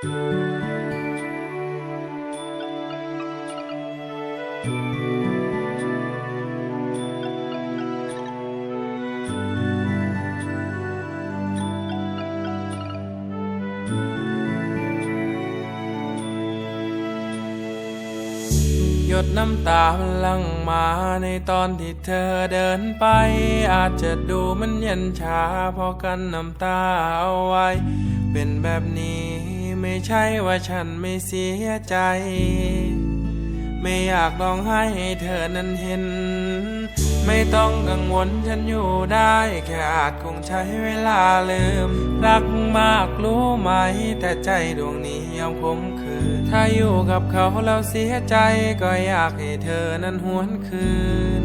หยดน้ำตามันลังมาในตอนที่เธอเดินไป อาจจะดูมันเย็นชาเพอกันน้ำตาเอาไว้ เป็นแบบนี้ ไม่ใช่ว่าฉันไม่เสียใจ ไม่อยากร้องไห้ให้เธอนั้นเห็น ไม่ต้องกังวลฉันอยู่ได้ แค่อาจคงใช้เวลาลืม รักมากรู้ไหม แต่ใจดวงนี้ยอมคมคืนถ้าอยู่กับเขาแล้วเสียใจก็อยากให้เธอนั้นหวนคืน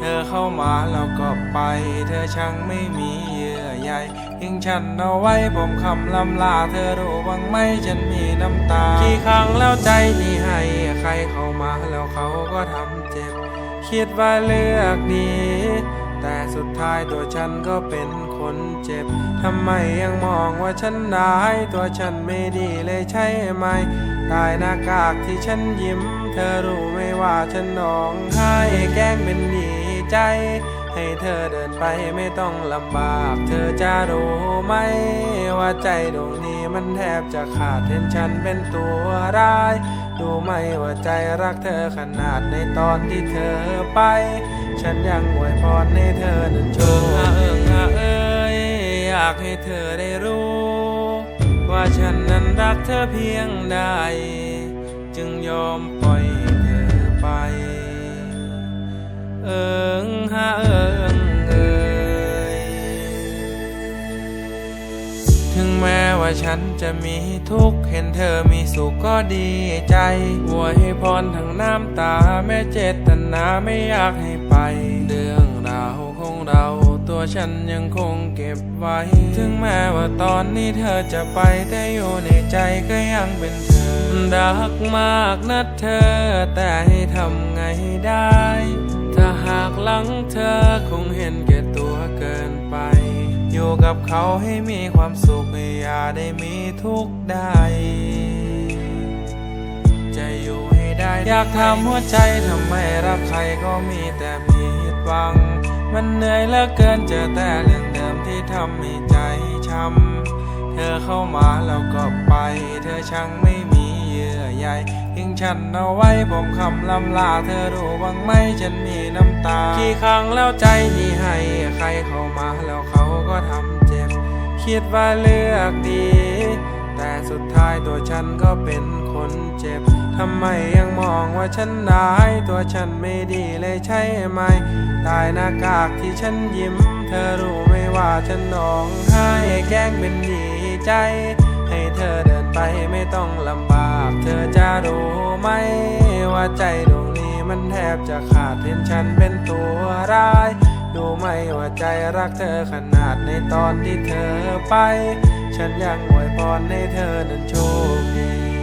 เธอเข้ามาแล้วก็ไป เธอช่างไม่มีเยื่อใยทิ้งฉันเอาไว้ผมคำลำลา เธอรู้บ้างไหมฉันมีน้ำตากี่ครั้งแล้วใจที่ให้ ใครเข้ามาแล้วเขาก็ทำเจ็บ คิดว่าเลือกดีแต่สุดท้ายตัวฉันก็เป็นคนเจ็บ ทำไมยังมองว่าฉันได้าย ตัวฉันไม่ดีเลยใช่ไหม ตายหน้ากากที่ฉันยิ้ม เธอรู้ไหมว่าฉันน้องไห้แกล้งเป็นดี ใจ ให้เธอเดินไปไม่ต้องลำบาก เธอจะรู้ไหม ว่าใจดวงนี้มันแทบจะขาดเห็นฉันเป็นตัวร้าย ดูไหมว่าใจรักเธอขนาดในตอนที่เธอไป ฉันยังอวยพรให้เธอนั้นโชคเอิงเอิงเอ้ยอยากให้เธอได้รู้ ว่าฉันนั้นรักเธอเพียงใดจึงยอมปล่อย ถึงแม้ว่าฉันจะมีทุกข์ เห็นเธอมีสุขก็ดีใจอวยให้พรทั้งน้ำตา แม้เจตนาไม่อยากให้ไป เรื่องราวของเราตัวฉันยังคงเก็บไว้ ถึงแม้ว่าตอนนี้เธอจะไปแต่อยู่ในใจก็ยังเป็นเธอ รักมากนะเธอ แต่ให้ทำไงได้ ถ้าหากหลังเธอคงเห็นแก่ตัวเกินไป อยู่กับเขาให้มีความสุขอย่าได้มีทุกข์ใด จะอยู่ให้ได้ อยากถามหัวใจทำไมรักใครก็มีแต่ผิดหวัง มันเหนื่อยเหลือเกินเจอแต่เรื่องเดิมที่ทำให้ใจช้ำเธอเข้ามาแล้วก็ไป เธอช่างไม่ อใยทิ้งฉันเอาไว้ผมคำลำลาเธอรู้บ้างไหมฉันมีน้ำตา กี่ครั้งแล้วใจที่ให้ใครเข้ามาแล้วเขาก็ทำเจ็บ คิดว่าเลือกดี แต่สุดท้ายตัวฉันก็เป็นคนเจ็บทำไมยังมองว่าฉันร้ายตัวฉันไม่ดีเลยใช่ไหมตายหน้ากากที่ฉันยิ้ม เธอรู้ไหมว่าฉันน้องไห้แกล้งเป็นดีใจ ให้เธอเดินไปไม่ต้องลำ รู้ไหม ว่าใจดวงนี้มันแทบจะขาดเห็นฉันเป็นตัวร้าย ดูไหมว่าใจรักเธอขนาดในตอนที่เธอไป ฉันยังอวยพรให้เธอนั้นโชคดี